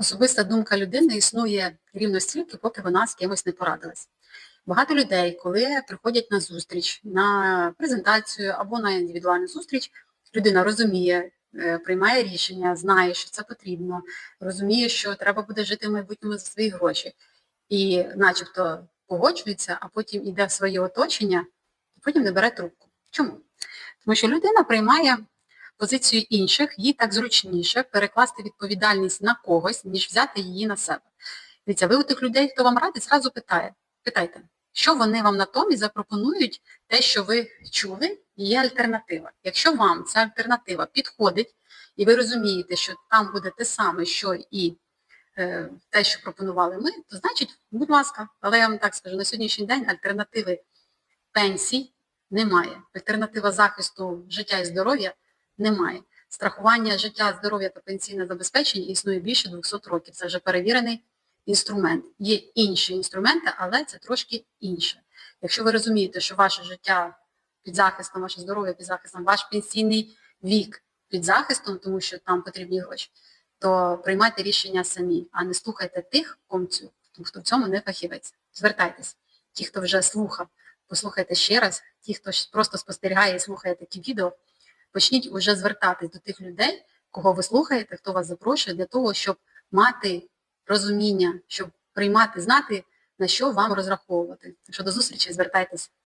Особиста думка людини існує рівно стільки, поки вона з кимось не порадилась. Багато людей, коли приходять на зустріч, на презентацію або на індивідуальну зустріч, людина розуміє, е, приймає рішення, знає, що це потрібно, розуміє, що треба буде жити в майбутньому за свої гроші, і начебто погоджується, а потім йде в своє оточення, і потім не бере трубку. Чому? Тому що людина приймає позицію інших, їй так зручніше перекласти відповідальність на когось, ніж взяти її на себе. Дивіться, ви у тих людей, хто вам радить, зразу питає, питайте, що вони вам натомість запропонують те, що ви чули, і є альтернатива. Якщо вам ця альтернатива підходить, і ви розумієте, що там буде те саме, що і е, те, що пропонували ми, то значить, будь ласка, але я вам так скажу, на сьогоднішній день альтернативи пенсій немає. Альтернатива захисту життя і здоров'я немає. Страхування життя, здоров'я та пенсійне забезпечення існує більше 200 років. Це вже перевірений інструмент. Є інші інструменти, але це трошки інше. Якщо ви розумієте, що ваше життя під захистом, ваше здоров'я під захистом, ваш пенсійний вік під захистом, тому що там потрібні гроші, то приймайте рішення самі, а не слухайте тих, кому цю- хто в цьому не фахівець. Звертайтесь. Ті, хто вже слухав, послухайте ще раз. Ті, хто просто спостерігає і слухає такі відео, почніть уже звертатись до тих людей, кого ви слухаєте, хто вас запрошує, для того, щоб мати розуміння, щоб приймати, знати, на що вам розраховувати. Якщо до зустрічі, звертайтеся.